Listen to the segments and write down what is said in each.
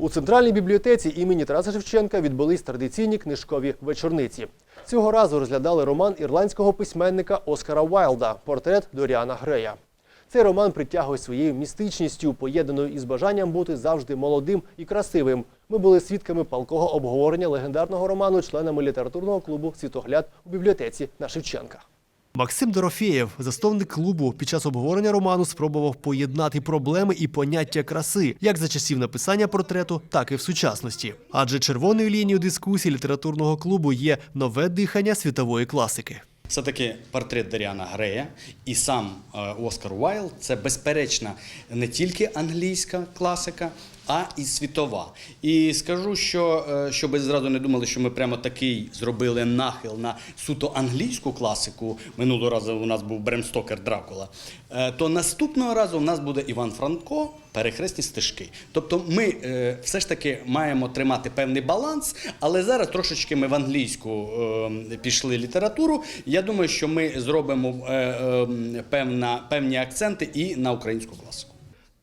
У центральній бібліотеці імені Тараса Шевченка відбулись традиційні книжкові вечорниці. Цього разу розглядали роман ірландського письменника Оскара Вайлда Портрет Доріана Грея. Цей роман притягує своєю містичністю, поєднаною із бажанням бути завжди молодим і красивим. Ми були свідками палкого обговорення легендарного роману членами літературного клубу Світогляд у бібліотеці на Шевченка. Максим Дорофєєв, засновник клубу, під час обговорення роману спробував поєднати проблеми і поняття краси, як за часів написання портрету, так і в сучасності. Адже червоною лінією дискусії літературного клубу є нове дихання світової класики. Все-таки портрет Даріана Грея і сам е, Оскар Уайлд це безперечна не тільки англійська класика, а і світова. І скажу, що е, щоб ви зразу не думали, що ми прямо такий зробили нахил на суто англійську класику. Минулого разу у нас був Брем Стокер Дракула. е, То наступного разу у нас буде Іван Франко. Перехресні стежки. Тобто ми все ж таки маємо тримати певний баланс, але зараз трошечки ми в англійську е, пішли літературу. Я думаю, що ми зробимо е, е, певна, певні акценти і на українську класику.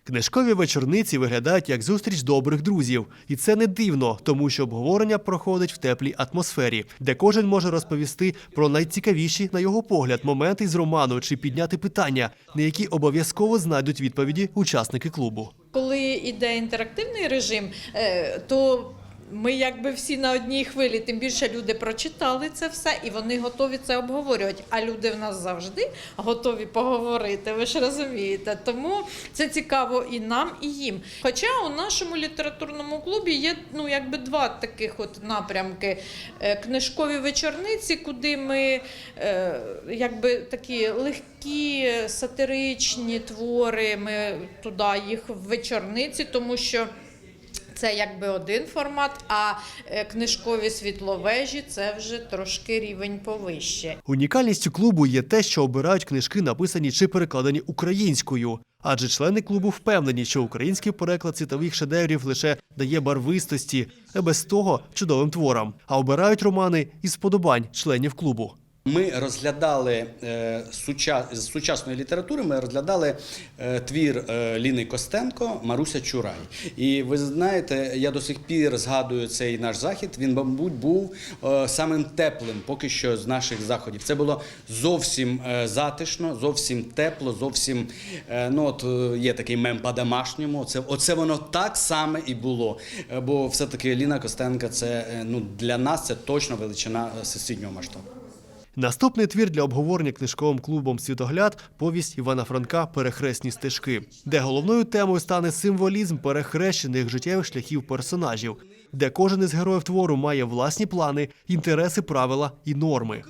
Книжкові вечорниці виглядають як зустріч добрих друзів, і це не дивно, тому що обговорення проходить в теплій атмосфері, де кожен може розповісти про найцікавіші, на його погляд, моменти з роману чи підняти питання, на які обов'язково знайдуть відповіді учасники клубу. Коли йде інтерактивний режим, е, то ми якби всі на одній хвилі, тим більше люди прочитали це все і вони готові це обговорювати. А люди в нас завжди готові поговорити. Ви ж розумієте. Тому це цікаво і нам, і їм. Хоча у нашому літературному клубі є ну якби два таких от напрямки: Е, книжкові вечорниці, куди ми е, якби такі легкі сатиричні твори. Ми туди їх в вечорниці, тому що. Це якби один формат, а е, книжкові світловежі це вже трошки рівень повище. Унікальністю клубу є те, що обирають книжки, написані чи перекладені українською. Адже члени клубу впевнені, що український переклад світових шедеврів лише дає барвистості, а без того чудовим творам, а обирають романи із сподобань членів клубу. Ми розглядали е, з сучасної літератури. Ми розглядали е, твір е, Ліни Костенко Маруся Чурай. І ви знаєте, я до сих пір згадую цей наш захід. Він, мабуть, був самим теплим поки що з наших заходів. Це було зовсім затишно, зовсім тепло, зовсім ну от є такий мем по-домашньому. Це оце воно так саме і було. Бо все-таки Ліна Костенко це ну для нас це точно величина всесвітнього масштабу. Наступний твір для обговорення книжковим клубом Світогляд повість Івана Франка Перехресні стежки, де головною темою стане символізм перехрещених життєвих шляхів персонажів, де кожен із героїв твору має власні плани, інтереси, правила і норми.